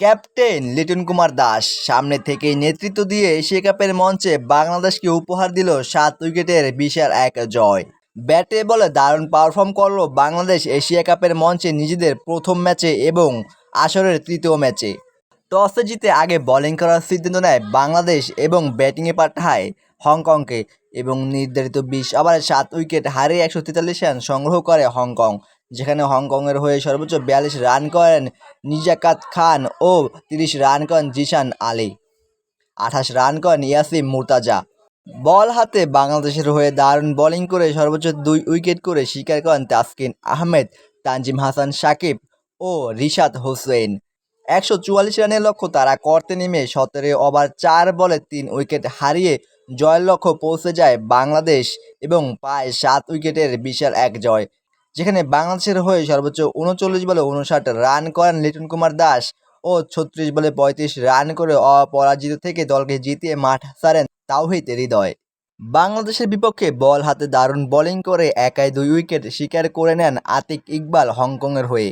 Captain Liton Kumar Das সামনে থেকেই নেতৃত্ব দিয়ে এশিয়া কাপের মঞ্চে বাংলাদেশকে উপহার দিল সাত উইকেটের বিশাল এক জয়। ব্যাটে বলে দারুণ পারফর্ম করল বাংলাদেশ এশিয়া কাপের মঞ্চে নিজেদের প্রথম ম্যাচে এবং আসরের তৃতীয় ম্যাচে। টসে জিতে আগে বোলিং করার সিদ্ধান্ত নেয় বাংলাদেশ এবং ব্যাটিংয়ে পাঠায় হংকংকে এবং নির্ধারিত বিশ ওভারে সাত উইকেট হারিয়ে একশো তেতাল্লিশ রান সংগ্রহ করে হংকং। যেখানে হংকংয়ের হয়ে সর্বোচ্চ বিয়াল্লিশ রান করেন নিজাকাত খান ও তিরিশ রান করেন জিশান আলী। আঠাশ রান করেন ইয়াসিম মুর্তাজা। বল হাতে বাংলাদেশের হয়ে দারুণ বোলিং করে সর্বোচ্চ দুই উইকেট করে শিকার করেন তাসকিন আহমেদ, তানজিম হাসান সাকিব ও রিশাদ হোসেন। একশো চুয়াল্লিশ রানের লক্ষ্য তারা করতে নেমে সতেরো ওভার চার বলে তিন উইকেট হারিয়ে জয়ের লক্ষ্য পৌঁছে যায় বাংলাদেশ এবং পায় সাত উইকেটের বিশাল এক জয়। যেখানে বাংলাদেশের হয়ে সর্বোচ্চ উনচল্লিশ বলে উনষাট রান করেন লিটন কুমার দাস ও ছত্রিশ বলে পঁয়ত্রিশ রান করে অপরাজিত থেকে দলকে জিতিয়ে মাঠ সারেন তাওহিদ হৃদয়। বাংলাদেশের বিপক্ষে বল হাতে দারুণ বোলিং করে একাই দুই উইকেট শিকার করে নেন আতিক ইকবাল হংকংয়ের হয়ে।